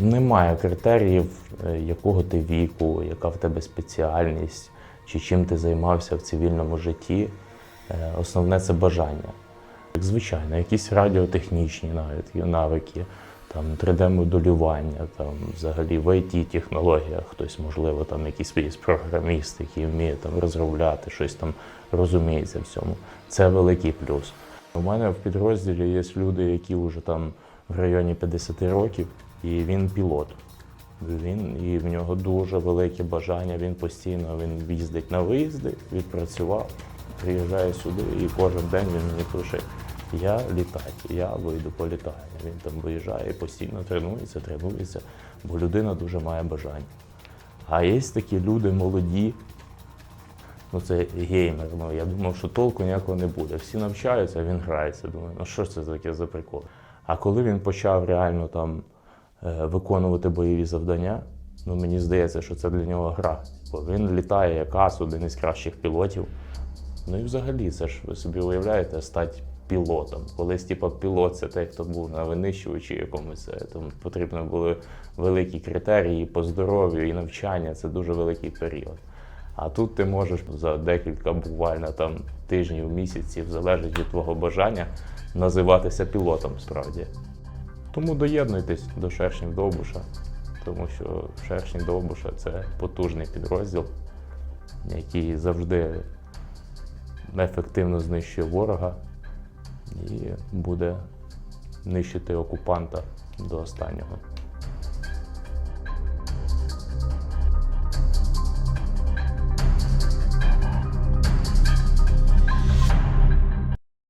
Немає критеріїв, е, якого ти віку, яка в тебе спеціальність, чи чим ти займався в цивільному житті. Е, Основне це бажання. Як звичайно, якісь радіотехнічні навіть навики, там 3D-моделювання, там взагалі в IT-технологіях хтось, можливо, там якийсь програміст, який вміє там розробляти, щось там розуміється в цьому. Це великий плюс. У мене в підрозділі є люди, які вже там в районі 50 років, і він пілот. Він і в нього дуже велике бажання. Він постійно він їздить на виїзди, відпрацював, приїжджає сюди, і кожен день він мені пише: я літаю, я вийду політаю. Він там виїжджає постійно тренується, тренується, бо людина дуже має бажання. А є такі люди молоді, ну це геймер. Ну я думав, що толку ніякого не буде. Всі навчаються, він грається. Думаю, ну що ж це таке за прикол? А коли він почав реально там виконувати бойові завдання, ну мені здається, що це для нього гра. Бо він літає як ас, один із кращих пілотів. Ну і взагалі, це ж ви собі уявляєте, стати пілотом. Колись, типу, пілот це той, хто був на винищувачі якомусь, е, там потрібно були великі критерії по здоров'ю і навчання. Це дуже великий період. А тут ти можеш за декілька буквально там тижнів, місяців, залежить від твого бажання, називатися пілотом справді. Тому доєднуйтесь до шершнів Довбуша, тому що шершні Довбуша це потужний підрозділ, який завжди ефективно знищує ворога і буде нищити окупанта до останнього.